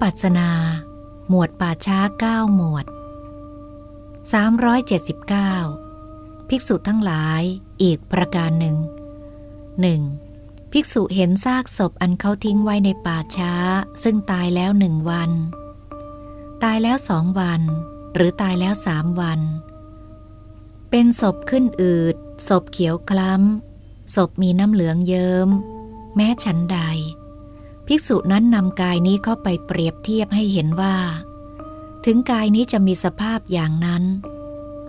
ปัสสนา หมวดป่าช้าเก้าหมวด 379 ภิกษุทั้งหลายอีกประการหนึ่งหนึ่งภิกษุเห็นซากศพอันเขาทิ้งไว้ในป่าช้า ซึ่งตายแล้วหนึ่งวัน ตายแล้วสองวัน หรือตายแล้วสามวัน เป็นศพขึ้นอืดศพเขียวคล้ำศพมีน้ำเหลืองเยิม้ม แม้ฉันใด ภิกษุนั้นนำกายนี้เข้าไปเปรียบเทียบให้เห็นว่า ถึงกายนี้จะมีสภาพอย่างนั้น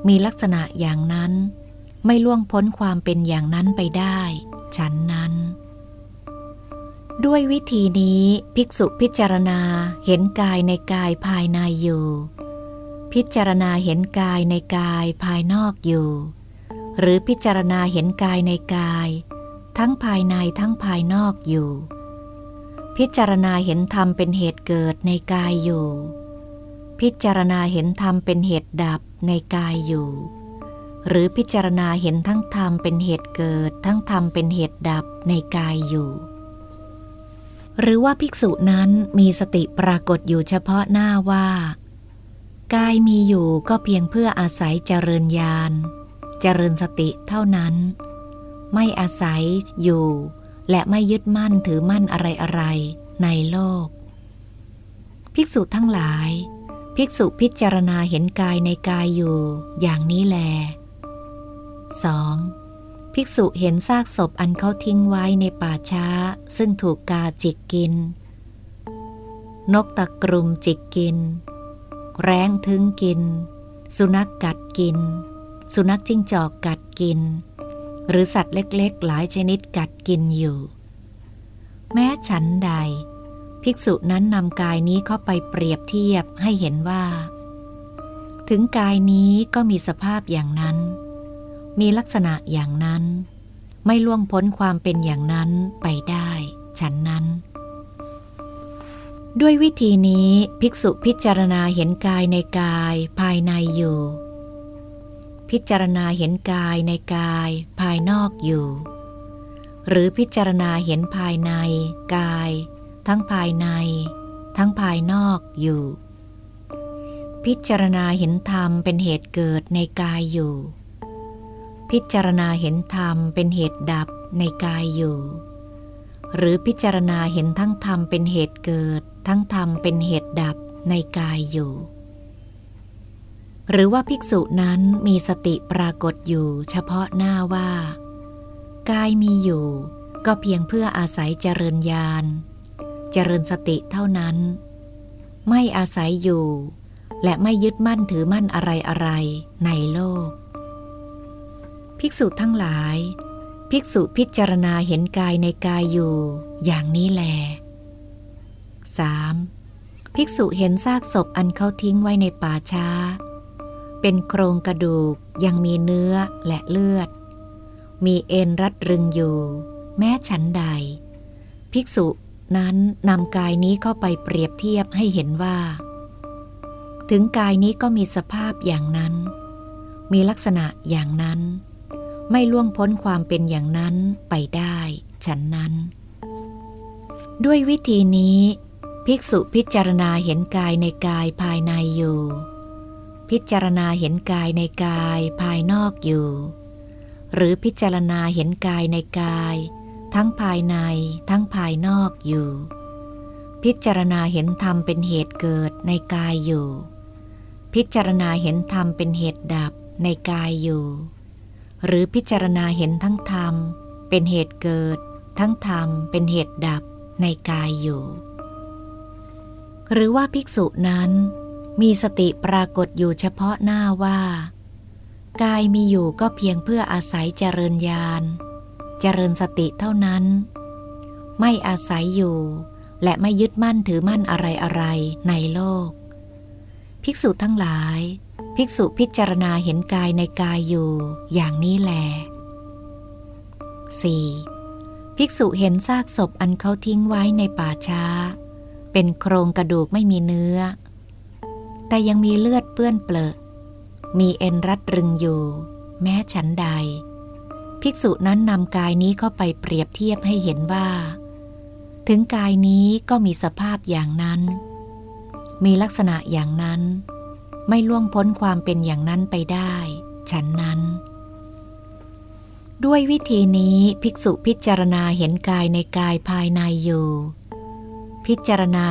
มีลักษณะอย่างนั้น ไม่ล่วงพ้นความเป็นอย่างนั้นไปได้ ฉันนั้น ด้วยวิธีนี้ภิกษุพิจารณาเห็นกายในกายภายในอยู่ พิจารณาเห็นกายในกายภายนอกอยู่ หรือพิจารณาเห็นกายในกาย ทั้งภายในทั้งภายนอกอยู่ พิจารณาเห็นธรรมเป็นเหตุเกิดในกายอยู่ พิจารณาเห็นธรรมเป็นเหตุดับในกายอยู่ หรือพิจารณาเห็นทั้งธรรมเป็นเหตุเกิด ทั้งธรรมเป็นเหตุดับในกายอยู่ หรือว่าภิกษุนั้นมีสติปรากฏอยู่เฉพาะหน้าว่า กายมีอยู่ก็เพียงเพื่ออาศัยเจริญญาณเจริญสติเท่านั้น ไม่อาศัยอยู่ และไม่ยึดมั่นถือมั่นอะไรอะไรในโลก ภิกษุทั้งหลาย ภิกษุพิจารณาเห็นกายในกายอยู่ อย่างนี้แล 2. ภิกษุเห็นซากศพอันเขาทิ้งไว้ในป่าช้า ซึ่งถูกกาจิกกิน นกตะกรุมจิกกิน แร้งทึงกิน สุนัขกกัดกิน สุนัขจิ้งจอกกัดกิน หรือสัตว์เล็กๆ หลายชนิดกัดกินอยู่ แม้ฉันใด ภิกษุนั้นนำกายนี้เข้าไปเปรียบเทียบให้เห็นว่า ถึงกายนี้ก็มีสภาพอย่างนั้น มีลักษณะอย่างนั้น ไม่ล่วงพ้นความเป็นอย่างนั้นไปได้ ฉันนั้น ด้วยวิธีนี้ภิกษุพิจารณาเห็นกายในกายภายในอยู่ พิจารณาเห็นกายในกายภายนอกอยู่ หรือพิจารณาเห็นภายในกาย ทั้งภายใน ทั้งภายนอกอยู่ พิจารณาเห็นธรรมเป็นเหตุเกิดในกายอยู่ พิจารณาเห็นธรรมเป็นเหตุดับในกายอยู่ หรือพิจารณาเห็นทั้งธรรมเป็นเหตุเกิด ทั้งธรรมเป็นเหตุดับในกายอยู่ หรือว่าภิกษุนั้นมีสติปรากฏอยู่เฉพาะหน้าว่า กายมีอยู่ ก็เพียงเพื่ออาศัยเจริญญาณ เจริญสติเท่านั้น ไม่อาศัยอยู่ และไม่ยึดมั่นถือมั่นอะไรอะไรในโลก ภิกษุทั้งหลาย ภิกษุพิจารณาเห็นกายในกายอยู่ อย่างนี้แล 3. ภิกษุเห็นซากศพอันเขาทิ้งไว้ในป่าช้า เป็นโครงกระดูกยังมีเนื้อและเลือด มีเอ็นรัดรึงอยู่ แม้ฉันใด ภิกษุนั้นนำกายนี้เข้าไปเปรียบเทียบให้เห็นว่า ถึงกายนี้ก็มีสภาพอย่างนั้น มีลักษณะอย่างนั้น ไม่ล่วงพ้นความเป็นอย่างนั้นไปได้ ฉันนั้น ด้วยวิธีนี้ ภิกษุพิจารณาเห็นกายในกายภายในอยู่ พิจารณาเห็นกายในกายภายนอกอยู่ หรือพิจารณาเห็นกายในกาย ทั้งภายในทั้งภายนอกอยู่ พิจารณาเห็นธรรมเป็นเหตุเกิดในกายอยู่ พิจารณาเห็นธรรมเป็นเหตุดับในกายอยู่ หรือพิจารณาเห็นทั้งธรรม เป็นเหตุเกิด ทั้งธรรมเป็นเหตุดับในกายอยู่ หรือว่าภิกษุนั้น มีสติปรากฏอยู่เฉพาะหน้าว่า กายมีอยู่ก็เพียงเพื่ออาศัยเจริญญาณ เจริญสติเท่านั้น ไม่อาศัยอยู่ และไม่ยึดมั่นถือมั่นอะไรอะไรในโลก ภิกษุทั้งหลาย ภิกษุพิจารณาเห็นกายในกายอยู่อย่างนี้แหละ 4. ภิกษุเห็นซากศพอันเขาทิ้งไว้ในป่าช้า เป็นโครงกระดูกไม่มีเนื้อ แต่ยังมีเลือดเปื้อนเปลอะมีเอ็นรัดรึงอยู่ แม้ฉันใด ภิกษุนั้นนำกายนี้เข้าไปเปรียบเทียบให้เห็นว่า ถึงกายนี้ก็มีสภาพอย่างนั้น มีลักษณะอย่างนั้น ไม่ล่วงพ้นความเป็นอย่างนั้นไปได้ ฉันนั้น ด้วยวิธีนี้ภิกษุพิจารณาเห็นกายในกายภายในอยู่ พิจารณา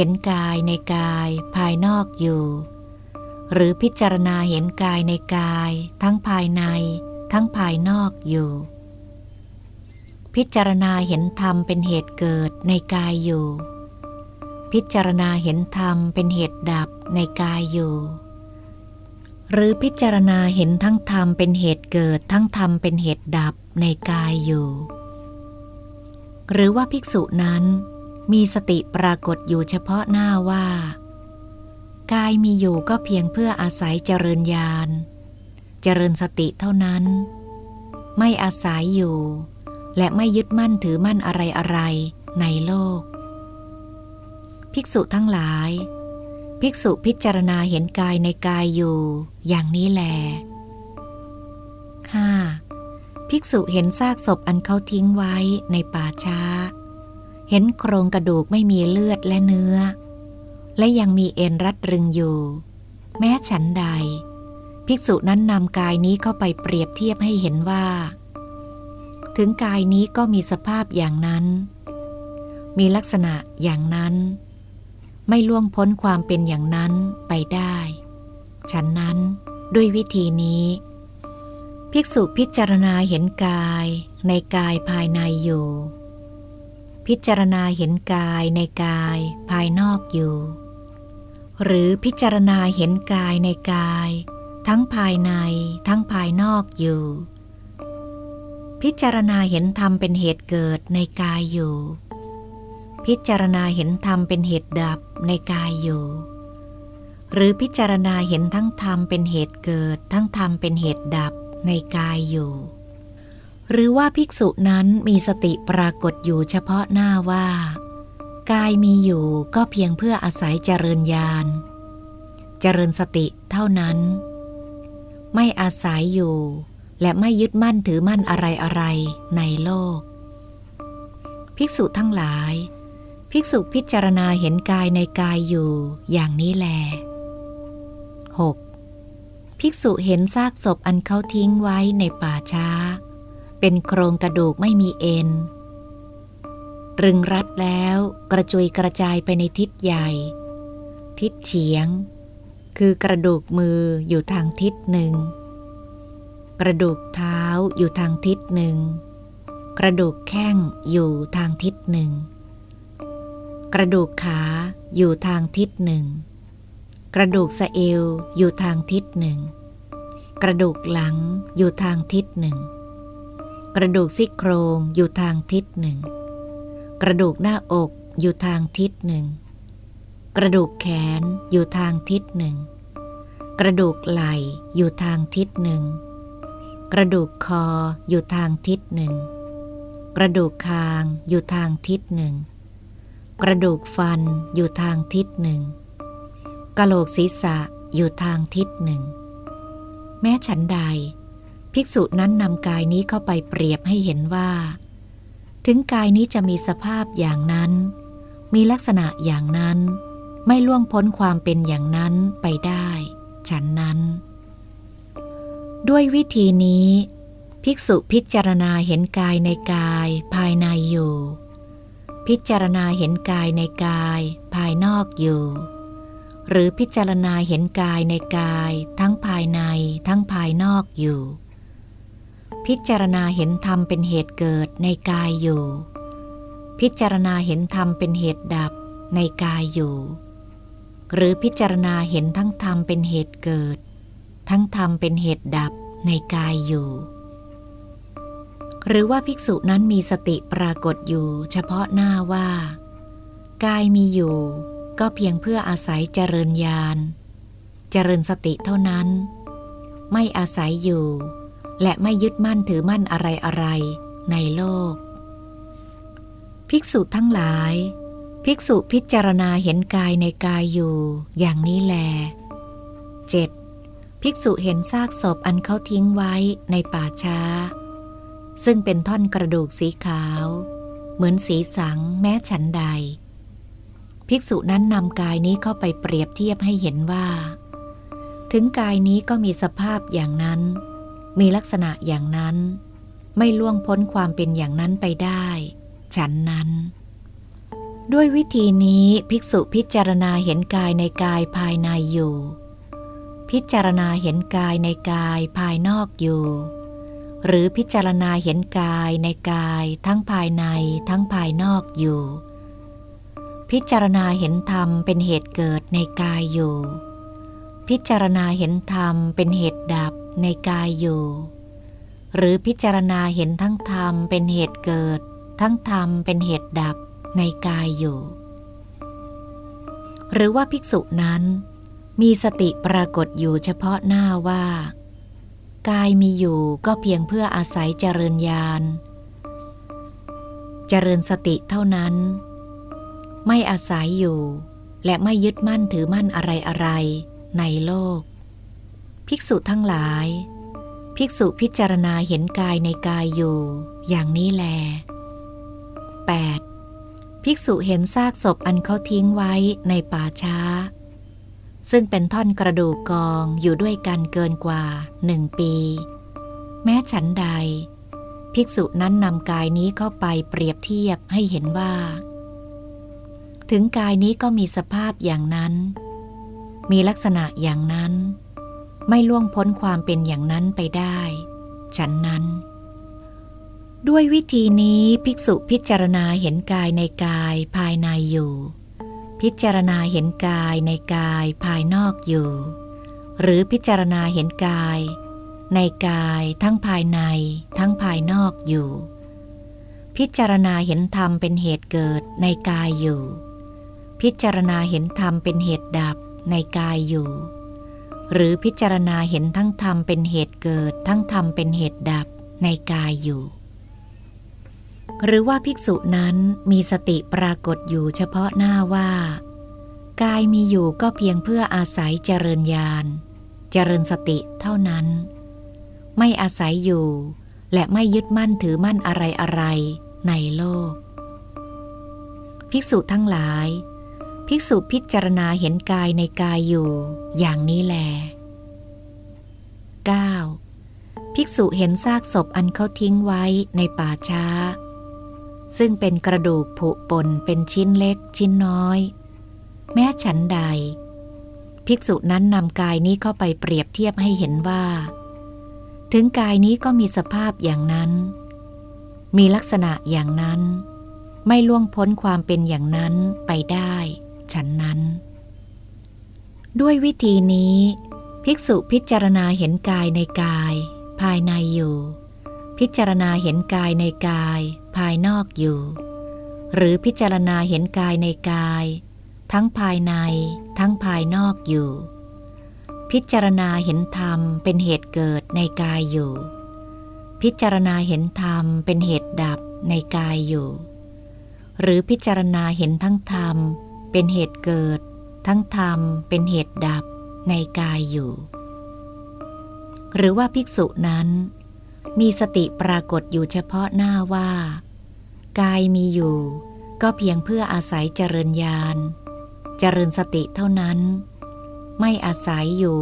เห็นกายในกายภายนอกอยู่ หรือพิจารณาเห็นกายในกาย ทั้งภายใน ทั้งภายนอกอยู่ พิจารณาเห็นธรรมเป็นเหตุเกิดในกายอยู่ พิจารณาเห็นธรรมเป็นเหตุดับในกายอยู่ หรือพิจารณาเห็นทั้งธรรมเป็นเหตุเกิดทั้งธรรมเป็นเหตุดับในกายอยู่ หรือว่าภิกษุนั้น มีสติปรากฏอยู่เฉพาะหน้าว่า กายมีอยู่ก็เพียงเพื่ออาศัยเจริญญาณ เจริญสติเท่านั้น ไม่อาศัยอยู่ และไม่ยึดมั่นถือมั่นอะไรอะไรในโลก ภิกษุทั้งหลาย ภิกษุพิจารณาเห็นกายในกายอยู่ อย่างนี้แล 5. ภิกษุเห็นซากศพอันเขาทิ้งไว้ในป่าช้า เห็นโครงกระดูกไม่มีเลือดและเนื้อ และยังมีเอ็นรัดรึงอยู่ แม้ฉันใด ภิกษุนั้นนำกายนี้เข้าไปเปรียบเทียบให้เห็นว่า ถึงกายนี้ก็มีสภาพอย่างนั้น มีลักษณะอย่างนั้น ไม่ล่วงพ้นความเป็นอย่างนั้นไปได้ ฉันนั้นด้วยวิธีนี้ ภิกษุพิจารณาเห็นกายในกายภายในอยู่ พิจารณาเห็นกายในกายภายนอกอยู่ หรือพิจารณาเห็นกายในกาย ทั้งภายในทั้งภายนอกอยู่ พิจารณาเห็นธรรมเป็นเหตุเกิดในกายอยู่ พิจารณาเห็นธรรมเป็นเหตุดับในกายอยู่ หรือพิจารณาเห็นทั้งธรรมเป็นเหตุเกิด ทั้งธรรมเป็นเหตุดับในกายอยู่ หรือว่าภิกษุนั้นมีสติปรากฏอยู่เฉพาะหน้าว่า กายมีอยู่ก็เพียงเพื่ออาศัยเจริญญาณ เจริญสติเท่านั้น ไม่อาศัยอยู่ และไม่ยึดมั่นถือมั่นอะไรอะไรในโลก ภิกษุทั้งหลาย ภิกษุพิจารณาเห็นกายในกายอยู่อย่างนี้แล 6. ภิกษุเห็นซากศพอันเขาทิ้งไว้ในป่าช้า เป็นโครงกระดูกไม่มีเอ็นรึงรัดแล้วกระจุยกระจายไปในทิศใหญ่ ทิศเฉียง คือกระดูกมืออยู่ทางทิศหนึ่ง กระดูกเท้าอยู่ทางทิศหนึ่ง กระดูกแข้งอยู่ทางทิศหนึ่ง กระดูกขาอยู่ทางทิศหนึ่ง กระดูกสะเอวอยู่ทางทิศหนึ่ง กระดูกหลังอยู่ทางทิศหนึ่ง กระดูกซี่โครงอยู่ทางทิศหนึ่ง กระดูกหน้าอกอยู่ทางทิศหนึ่ง กระดูกแขนอยู่ทางทิศหนึ่ง กระดูกไหล่อยู่ทางทิศหนึ่ง กระดูกคออยู่ทางทิศหนึ่ง กระดูกคางอยู่ทางทิศหนึ่ง กระดูกฟันอยู่ทางทิศหนึ่งกะโหลกศีรษะอยู่ทางทิศหนึ่ง แม้ฉันใด ภิกษุนั้นนำกายนี้เข้าไปเปรียบให้เห็นว่า ถึงกายนี้จะมีสภาพอย่างนั้น มีลักษณะอย่างนั้น ไม่ล่วงพ้นความเป็นอย่างนั้นไปได้ ฉันนั้น ด้วยวิธีนี้ ภิกษุพิจารณาเห็นกายในกายภายในอยู่ พิจารณาเห็นกายในกายภายนอกอยู่หรือพิจารณาเห็นกายในกายทั้งภายในทั้งภายนอกอยู่ พิจารณาเห็นธรรมเป็นเหตุเกิดในกายอยู่ พิจารณาเห็นธรรมเป็นเหตุดับในกายอยู่ หรือพิจารณาเห็นทั้งธรรมเป็นเหตุเกิด ทั้งธรรมเป็นเหตุดับในกายอยู่ หรือว่าภิกษุนั้นมีสติปรากฏอยู่เฉพาะหน้าว่า กายมีอยู่ ก็เพียงเพื่ออาศัยเจริญญาณ เจริญสติเท่านั้น ไม่อาศัยอยู่ และไม่ยึดมั่นถือมั่นอะไรอะไรในโลก ภิกษุทั้งหลาย ภิกษุพิจารณาเห็นกายในกายอยู่ อย่างนี้แล 7. ภิกษุเห็นซากศพอันเขาทิ้งไว้ในป่าช้า ซึ่งเป็นท่อนกระดูกสีขาว เหมือนสีสังแม้ฉันใด ภิกษุนั้นนำกายนี้เข้าไปเปรียบเทียบให้เห็นว่า ถึงกายนี้ก็มีสภาพอย่างนั้น มีลักษณะอย่างนั้น ไม่ล่วงพ้นความเป็นอย่างนั้นไปได้ ฉันนั้น ด้วยวิธีนี้ภิกษุพิจารณาเห็นกายในกายภายในอยู่ พิจารณาเห็นกายในกายภายนอกอยู่ หรือพิจารณาเห็นกายในกายทั้งภายในทั้งภายนอกอยู่ พิจารณาเห็นธรรมเป็นเหตุเกิดในกายอยู่พิจารณาเห็นธรรมเป็นเหตุดับ ในกายอยู่ หรือพิจารณาเห็นทั้งธรรมเป็นเหตุเกิด ทั้งธรรมเป็นเหตุดับในกายอยู่ หรือว่าภิกษุนั้น มีสติปรากฏอยู่เฉพาะหน้าว่า กายมีอยู่ก็เพียงเพื่ออาศัยเจริญญาณเจริญสติเท่านั้น ไม่อาศัยอยู่ และไม่ยึดมั่นถือมั่นอะไรอะไรในโลก ภิกษุทั้งหลาย ภิกษุพิจารณาเห็นกายในกายอยู่ อย่างนี้แล 8. ภิกษุเห็นซากศพอันเขาทิ้งไว้ในป่าช้า ซึ่งเป็นท่อนกระดูกกองอยู่ด้วยกันเกินกว่าหนึ่งปี แม้ฉันใด ภิกษุนั้นนำกายนี้เข้าไปเปรียบเทียบให้เห็นว่า ถึงกายนี้ก็มีสภาพอย่างนั้น มีลักษณะอย่างนั้น ไม่ล่วงพ้นความเป็นอย่างนั้นไปได้ ฉันนั้น ด้วยวิธีนี้ภิกษุพิจารณาเห็นกายในกายภายในอยู่ พิจารณาเห็นกายในกายภายนอกอยู่ หรือพิจารณาเห็นกาย ในกายทั้งภายใน ทั้งภายนอกอยู่ พิจารณาเห็นธรรมเป็นเหตุเกิดในกายอยู่ พิจารณาเห็นธรรมเป็นเหตุดับในกายอยู่ หรือพิจารณาเห็นทั้งธรรมเป็นเหตุเกิด ทั้งธรรมเป็นเหตุดับในกายอยู่ หรือว่าภิกษุนั้นมีสติปรากฏอยู่เฉพาะหน้าว่า กายมีอยู่ก็เพียงเพื่ออาศัยเจริญญาณ เจริญสติเท่านั้น ไม่อาศัยอยู่ และไม่ยึดมั่นถือมั่นอะไรอะไรในโลก ภิกษุทั้งหลาย ภิกษุพิจารณาเห็นกายในกายอยู่ อย่างนี้แล 9. ภิกษุเห็นซากศพอันเขาทิ้งไว้ในป่าช้า ซึ่งเป็นกระดูกผุปนเป็นชิ้นเล็กชิ้นน้อย แม้ฉันใด ภิกษุนั้นนำกายนี้เข้าไปเปรียบเทียบให้เห็นว่า ถึงกายนี้ก็มีสภาพอย่างนั้น มีลักษณะอย่างนั้นไม่ล่วงพ้นความเป็นอย่างนั้นไปได้ ฉันนั้น ด้วยวิธีนี้ ภิกษุพิจารณาเห็นกายในกาย ภายในอยู่ พิจารณาเห็นกายในกาย ภายนอกอยู่ หรือพิจารณาเห็นกายในกาย ทั้งภายใน ทั้งภายนอกอยู่ พิจารณาเห็นธรรมเป็นเหตุเกิดในกายอยู่ พิจารณาเห็นธรรมเป็นเหตุดับในกายอยู่หรือพิจารณาเห็นทั้งธรรม เป็นเหตุเกิด ทั้งธรรมเป็นเหตุดับในกายอยู่ หรือว่าภิกษุนั้น มีสติปรากฏอยู่เฉพาะหน้าว่า กายมีอยู่ ก็เพียงเพื่ออาศัยเจริญญาณ เจริญสติเท่านั้น ไม่อาศัยอยู่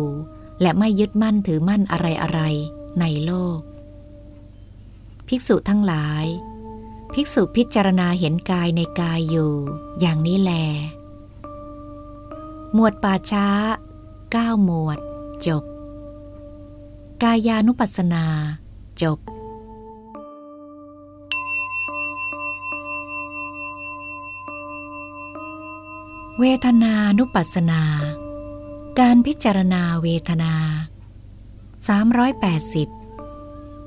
และไม่ยึดมั่นถือมั่นอะไรอะไรในโลก ภิกษุทั้งหลาย ภิกษุพิจารณาเห็นกายในกายอยู่ อย่างนี้แล หมวดป่าช้า 9 หมวด จบ กายานุปัสสนา จบ เวทนานุปัสสนา การพิจารณาเวทนา 380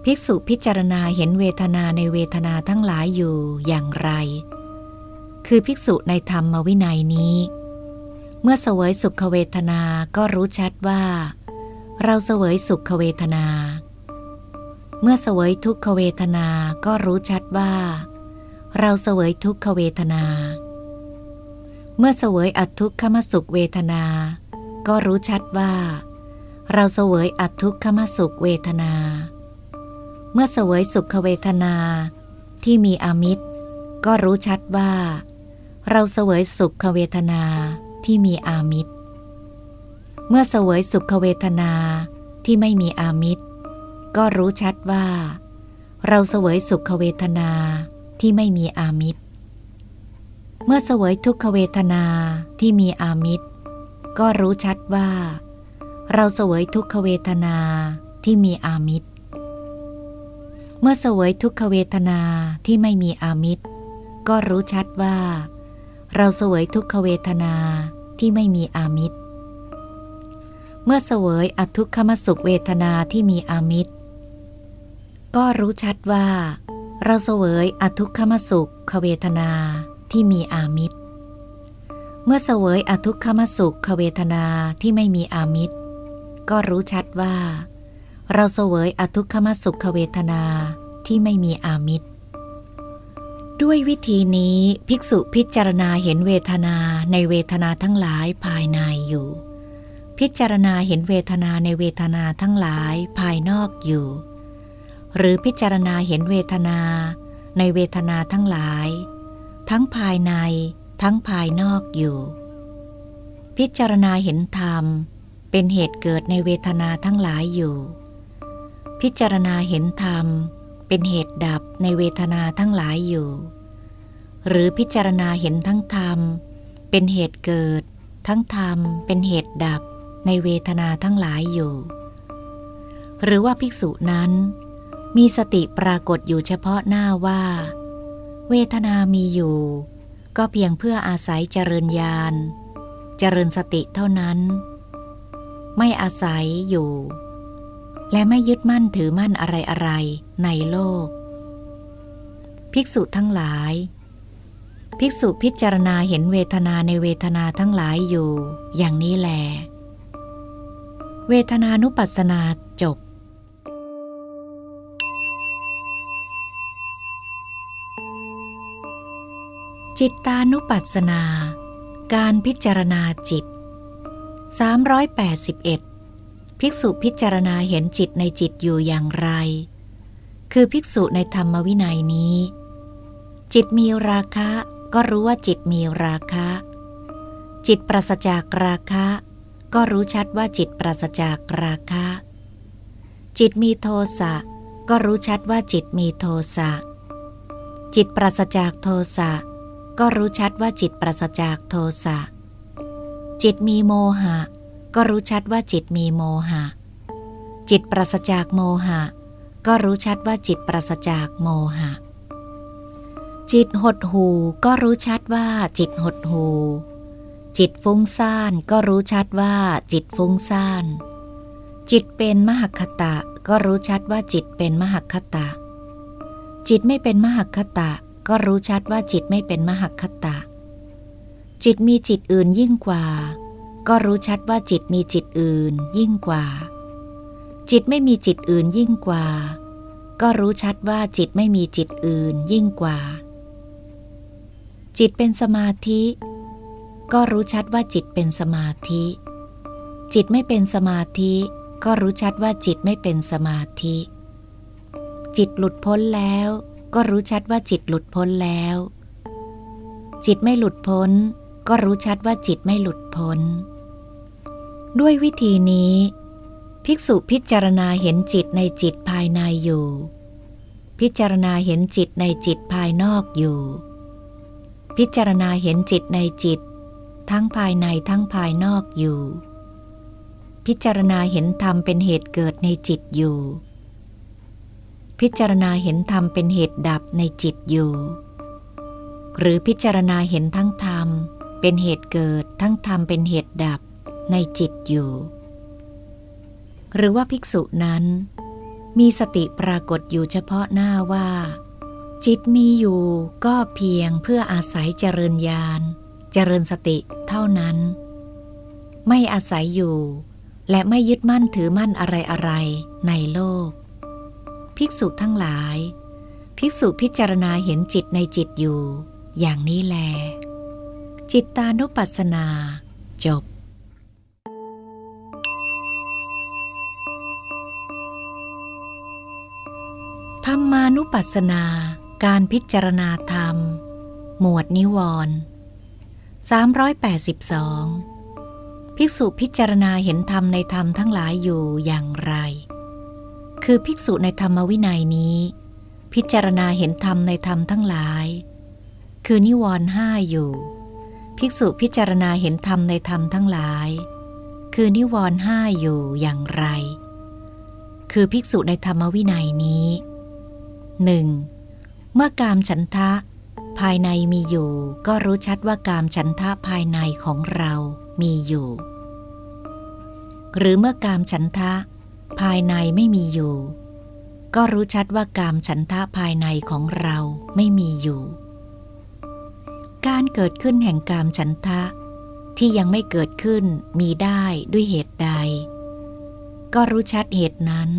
ภิกษุพิจารณาเห็นเวทนาในเวทนาทั้งหลายอยู่อย่างไร คือภิกษุในธรรมวินัยนี้ เมื่อเสวยสุขเวทนาก็รู้ชัดว่า เราเสวยสุขเวทนา เมื่อเสวยทุกขเวทนาก็รู้ชัดว่า เราเสวยทุกขเวทนา เมื่อเสวยอัตทุกขมสุขเวทนา ก็รู้ชัดว่า เราเสวยอัตทุกขมสุขเวทนา เมื่อเสวยสุขเวทนาที่มีอามิตร ก็รู้ชัดว่า เราเสวยสุขเวทนาที่มีอามิตร เมื่อเสวยสุขเวทนาที่ไม่มีอามิตร ก็รู้ชัดว่า เราเสวยสุขเวทนาที่ไม่มีอามิตร เมื่อเสวยทุกขเวทนาที่มีอามิตร ก็รู้ชัดว่า เราเสวยทุกขเวทนาที่มีอามิตร เมื่อเสวยทุกขเวทนาที่ไม่มีอามิตร ก็รู้ชัดว่า เราเสวยทุกขเวทนาที่ไม่มีอามิตร เมื่อเสวยอทุกขมสุขเวทนาที่มีอามิตร ก็รู้ชัดว่า เราเสวยอทุกขมสุขเวทนาที่มีอามิตร เมื่อเสวยอทุกขมสุขเวทนาที่ไม่มีอามิตร ก็รู้ชัดว่า เราเสวยอทุกขมสุขเวทนาที่ไม่มีอามิตร ด้วยวิธีนี้ภิกษุพิจารณาเห็นเวทนาในเวทนาทั้งหลายภายในอยู่ พิจารณาเห็นเวทนาในเวทนาทั้งหลายภายนอกอยู่ หรือพิจารณาเห็นเวทนาในเวทนาทั้งหลาย ทั้งภายในทั้งภายนอกอยู่ พิจารณาเห็นธรรมเป็นเหตุเกิดในเวทนาทั้งหลายอยู่ พิจารณาเห็นธรรม เป็นเหตุดับในเวทนาทั้งหลายอยู่ หรือพิจารณาเห็นทั้งธรรม เป็นเหตุเกิด ทั้งธรรม เป็นเหตุดับในเวทนาทั้งหลายอยู่ หรือว่าภิกษุนั้น มีสติปรากฏอยู่เฉพาะหน้าว่า เวทนามีอยู่ ก็เพียงเพื่ออาศัยเจริญญาณเจริญสติเท่านั้น ไม่อาศัยอยู่ และไม่ยึดมั่นถือมั่นอะไรอะไรในโลก ภิกษุทั้งหลาย ภิกษุพิจารณาเห็นเวทนาในเวทนาทั้งหลายอยู่ อย่างนี้แล เวทนานุปัสสนาจบจิตตานุปัสสนา การพิจารณาจิต 381 ภิกษุพิจารณาเห็นจิตในจิตอยู่อย่างไร คือภิกษุในธรรมวินัยนี้ จิตมีราคะก็รู้ว่าจิตมีราคะ จิตปราศจากราคะ ก็รู้ชัดว่าจิตปราศจากราคะ จิตมีโทสะก็รู้ชัดว่าจิตมีโทสะ จิตปราศจากโทสะก็รู้ชัดว่าจิตปราศจากโทสะ จิตมีโมหะ ก็รู้ชัดว่าจิตมีโมหะ จิตปราศจากโมหะ ก็รู้ชัดว่าจิตปราศจากโมหะ จิตหดหูก็รู้ชัดว่าจิตหดหู จิตฟุ้งซ่านก็รู้ชัดว่าจิตฟุ้งซ่าน จิตเป็นมหคตะก็รู้ชัดว่าจิตเป็นมหคตะ จิตไม่เป็นมหคตะ ก็รู้ชัดว่าจิตไม่เป็นมหคตะ จิตมีจิตอื่นยิ่งกว่า ก็รู้ชัดว่าจิตมีจิตอื่นยิ่งกว่า จิตไม่มีจิตอื่นยิ่งกว่า ก็รู้ชัดว่าจิตไม่มีจิตอื่นยิ่งกว่า จิตเป็นสมาธิ ก็รู้ชัดว่าจิตเป็นสมาธิ จิตไม่เป็นสมาธิ ก็รู้ชัดว่าจิตไม่เป็นสมาธิ จิตหลุดพ้นแล้ว ก็รู้ชัดว่าจิตหลุดพ้นแล้ว จิตไม่หลุดพ้นก็รู้ชัดว่าจิตไม่หลุดพ้น ด้วยวิธีนี้ ภิกษุพิจารณาเห็นจิตในจิตภายในอยู่ พิจารณาเห็นจิตในจิตภายนอกอยู่ พิจารณาเห็นจิตในจิต ทั้งภายในทั้งภายนอกอยู่ พิจารณาเห็นธรรมเป็นเหตุเกิดในจิตอยู่ พิจารณาเห็นธรรมเป็นเหตุดับในจิตอยู่ หรือพิจารณาเห็นทั้งธรรมเป็นเหตุเกิดทั้งธรรมเป็นเหตุดับ ในจิตอยู่ หรือว่าภิกษุนั้น มีสติปรากฏอยู่เฉพาะหน้าว่า จิตมีอยู่ก็เพียงเพื่ออาศัยเจริญญาณ เจริญสติเท่านั้น ไม่อาศัยอยู่ และไม่ยึดมั่นถือมั่นอะไรอะไรในโลก ภิกษุทั้งหลาย ภิกษุพิจารณาเห็นจิตในจิตอยู่ อย่างนี้แลจิตตานุปัสสนา จบ ธรรมานุปัสสนา การพิจารณาธรรม หมวดนิวรณ์382 ภิกษุพิจารณาเห็นธรรมในธรรมทั้งหลายอยู่อย่างไร คือภิกษุในธรรมวินัยนี้ พิจารณาเห็นธรรมในธรรมทั้งหลาย คือนิวรณ์ห้าอยู่ ภิกษุพิจารณาเห็นธรรมในธรรมทั้งหลาย คือนิวรณ์ห้าอยู่อย่างไร คือภิกษุในธรรมวินัยนี้ หนึ่งเมื่อกามฉันทะ ภายในมีอยู่ ก็รู้ชัดว่ากามฉันทะภายในของเรามีอยู่ หรือเมื่อกามฉันทะ ภายในไม่มีอยู่ ก็รู้ชัดว่ากามฉันทะภายในของเราไม่มีอยู่ การเกิดขึ้นแห่งกามฉันทะ ที่ยังไม่เกิดขึ้นมีได้ด้วยเหตุใด ก็รู้ชัดเหตุนั้น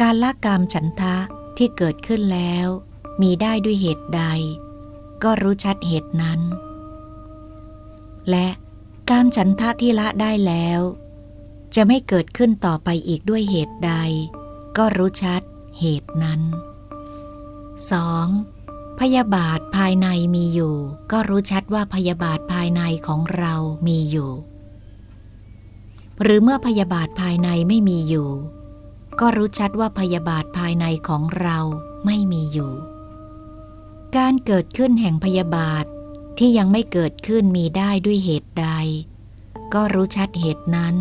การละกามฉันทะ ที่เกิดขึ้นแล้ว มีได้ด้วยเหตุใด ก็รู้ชัดเหตุนั้น และกามฉันทะที่ละได้แล้ว จะไม่เกิดขึ้นต่อไปอีกด้วยเหตุใด ก็รู้ชัดเหตุนั้น 2. พยาบาทภายในมีอยู่ ก็รู้ชัดว่าพยาบาทภายในของเรามีอยู่ หรือเมื่อพยาบาทภายในไม่มีอยู่ ก็รู้ชัดว่าพยาบาทภายในของเราไม่มีอยู่ การเกิดขึ้นแห่งพยาบาทที่ยังไม่เกิดขึ้นมีได้ด้วยเหตุใด ก็รู้ชัดเหตุนั้น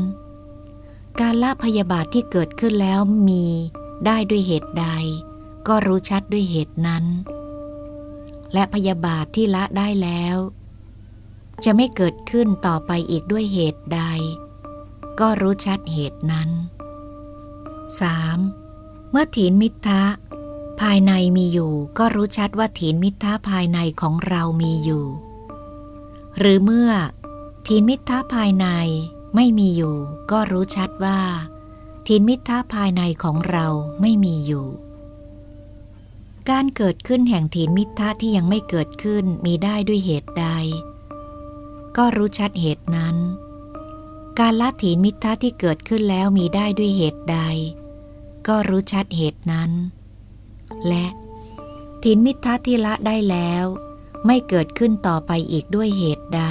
การละพยาบาทที่เกิดขึ้นแล้วมีได้ด้วยเหตุใด ก็รู้ชัดด้วยเหตุนั้น และพยาบาทที่ละได้แล้ว จะไม่เกิดขึ้นต่อไปอีกด้วยเหตุใด ก็รู้ชัดเหตุนั้น 3. เมื่อถีนมิทะภายในมีอยู่ ก็รู้ชัดว่าถีนมิทะภายในของเรามีอยู่ หรือเมื่อถีนมิทะภายในไม่มีอยู่ ก็รู้ชัดว่าถีนมิทะภายในของเราไม่มีอยู่ การเกิดขึ้นแห่งถีนมิทะที่ยังไม่เกิดขึ้นมีได้ด้วยเหตุใด ก็รู้ชัดเหตุนั้น การละถีนมิทะที่เกิดขึ้นแล้วมีได้ด้วยเหตุใด ก็รู้ชัดเหตุนั้น และถีนมิทะที่ละได้แล้ว ไม่เกิดขึ้นต่อไปอีกด้วยเหตุใด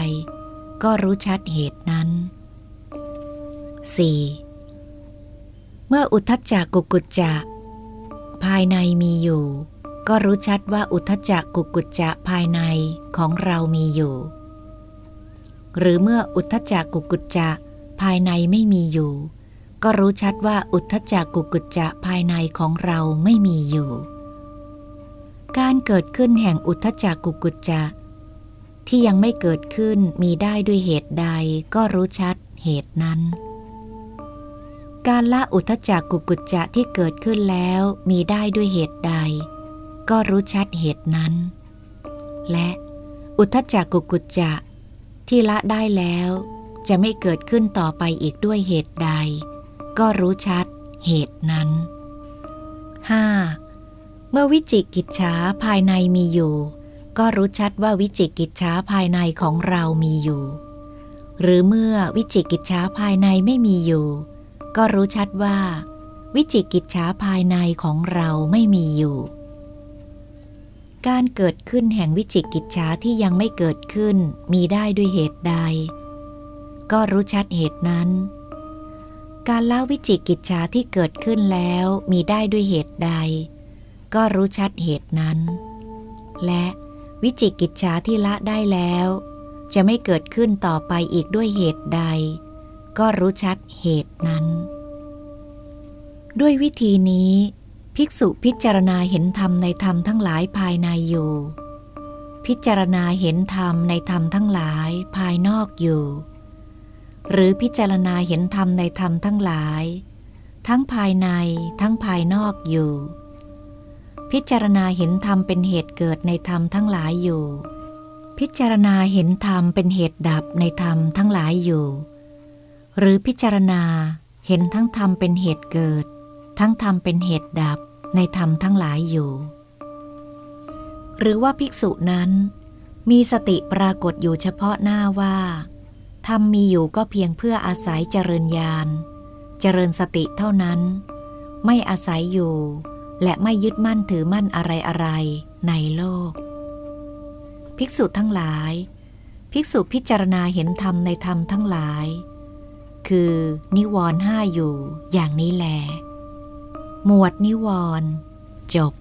ก็รู้ชัดเหตุนั้น 4. เมื่ออุทจจักกุกุจจะภายในมีอยู่ ก็รู้ชัดว่าอุทจจักกุกุจจะภายในของเรามีอยู่ หรือเมื่ออุทจจักกุกุจจะภายในไม่มีอยู่ ก็รู้ชัดว่าอุทจจักกุกุจจะภายในของเราไม่มีอยู่ การเกิดขึ้นแห่งอุทจจักกุกุจจะที่ยังไม่เกิดขึ้นมีได้ด้วยเหตุใดก็รู้ชัดเหตุนั้น การละอุทจจักกุกุจจะที่เกิดขึ้นแล้วมีได้ด้วยเหตุใด ก็รู้ชัดเหตุนั้น และอุทจจักกุกุจจะที่ละได้แล้วจะไม่เกิดขึ้นต่อไปอีกด้วยเหตุใด ก็รู้ชัดเหตุนั้น 5. เมื่อวิจิกิจฉาภายในมีอยู่ ก็รู้ชัดว่าวิจิกิจฉาภายในของเรามีอยู่ หรือเมื่อวิจิกิจฉาภายในไม่มีอยู่ ก็รู้ชัดว่า วิจิกิจฉาภายในของเราไม่มีอยู่ การเกิดขึ้นแห่งวิจิกิจฉาที่ยังไม่เกิดขึ้นมีได้ด้วยเหตุใด ก็รู้ชัดเหตุนั้น การละวิจิกิจฉาที่เกิดขึ้นแล้วมีได้ด้วยเหตุใด ก็รู้ชัดเหตุนั้น และวิจิกิจฉาที่ละได้แล้ว จะไม่เกิดขึ้นต่อไปอีกด้วยเหตุใด ก็รู้ชัดเหตุนั้น ด้วยวิธีนี้ ภิกษุพิจารณาเห็นธรรมในธรรมทั้งหลายภายในอยู่ พิจารณาเห็นธรรมในธรรมทั้งหลายภายนอกอยู่ หรือพิจารณาเห็นธรรมในธรรมทั้งหลาย ทั้งภายในทั้งภายนอกอยู่ พิจารณาเห็นธรรมเป็นเหตุเกิดในธรรมทั้งหลายอยู่ พิจารณาเห็นธรรมเป็นเหตุดับในธรรมทั้งหลายอยู่ หรือพิจารณาเห็นทั้งธรรมเป็นเหตุเกิด ทั้งธรรมเป็นเหตุดับในธรรมทั้งหลายอยู่ หรือว่าภิกษุนั้น มีสติปรากฏอยู่เฉพาะหน้าว่า รรมมีอยู่ก็เพียงเพื่ออาศัยเจริญญาณ เจริญสติเท่านั้น ไม่อาศัยอยู่ และไม่ยึดมั่นถือมั่นอะไรอะไรในโลก ภิกษุทั้งหลาย ภิกษุพิจารณาเห็นธรรมในธรรมทั้งหลาย คือนิวรณ์ห้าอยู่อย่างนี้แล หมวดนิวรณ์จบ